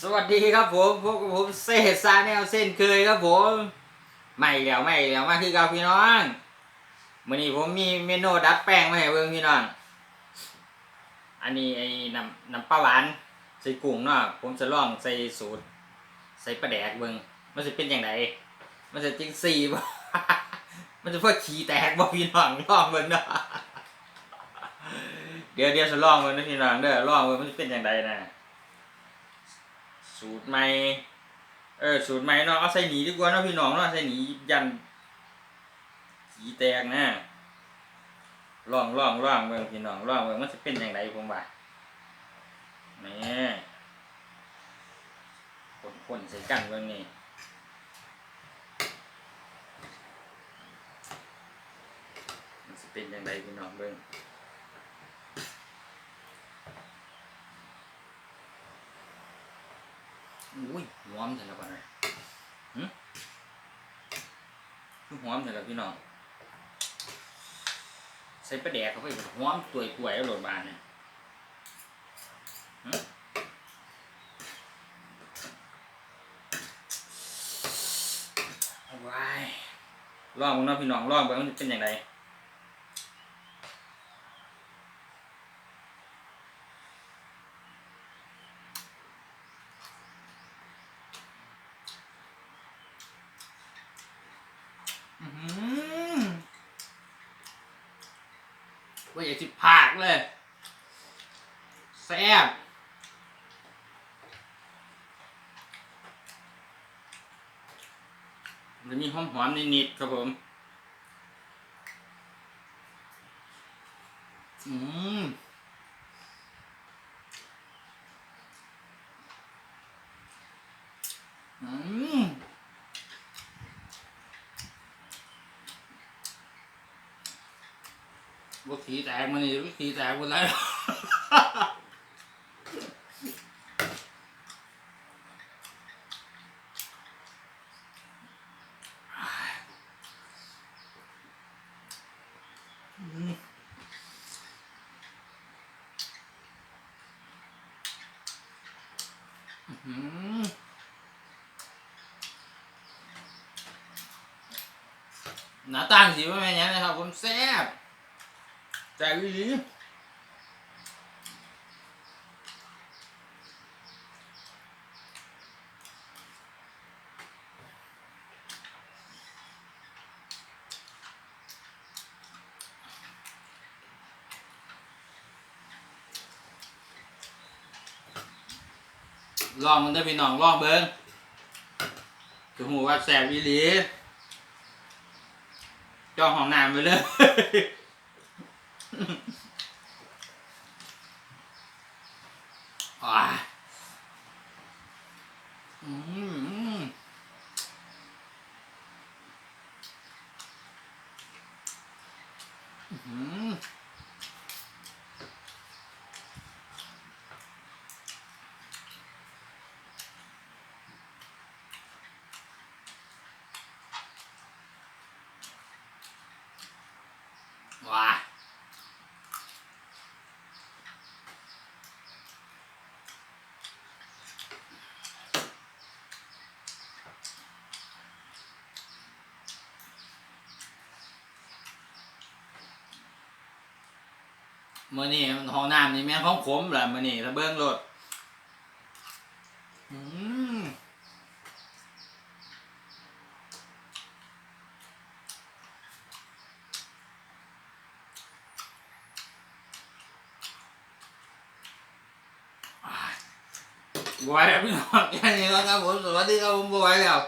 สวัสดีครับผมพวกบผมเซซาแนลเส้นเคยครับผมไม่แล้วไม่แล้วมาคือกับพี่น้องมื่อนี้ผมมีเมนูดัดแป้งมาให้เบิ่งพี่น้อง อันนี้ไอ้น้ำน้ำปลาหวานใส่กุ้งเนาะผมจะลองใส่สูตร ใส่ปลาแดกเบิ่งมันจะเป็นอย่างไรมันจะจริงสีบ่มันจะเพื่อขี้แตกบ่พี่น้องลองเบิ่งเนาะเดี๋ยวเดี๋ยวจะลองเบิ่งนะพี่น้องเด้อลองเบิ่งมันจะเป็นอย่างไรนะ สูตรใหม่เออสูตรใหม่เนาะเอาใส่หนีดีกว่าเนาะพี่น้องเนาะใส่หนียันขีแตกนะลองลองลองเบิ่งพี่น้องลองเบิ่งมันจะเป็นอย่างไรผมว่าแหม่คนคนใส่กันเบิ่งนี่มันจะเป็นอย่างไรพี่น้องเบิ่ง อุ้ยหอมจังแล้วก่อนเลยหึคือหอมจังแล้วพี่น้อง ใส่ปลาแดกเข้าไปหอมตัวยป่วยแล้วโหลดบานเนี่ยหึเอาไว้ลองมึงเนาะพี่น้องลองไปมันจะเป็นอย่างไร อื้อหือ ว่าอย่ากสิผากเลยแซ่บมันมีหอมหอมนิดๆครับผม อืมอืม บขี่แตกมันนี่บขี่แตกหมดแล้วหน้าตั้งสิว่าแม่นหยังนะครับ ผมแซ่บ ใจดีลองมันได้พี่น้องลองเบิ้งคือหูว่าแสบอีหลีจองห้องน้ำไปเลย อ่าอืมอืมว้ มื่อนี่ห้องน้ำนี่แม่งของผมแหละมื่อนี่ถ้าเบิ้งรถบไหวยแล้วพี่น้องแค่นี้แล้วครับผมสวัสดีครับผมบไหวยแล้ว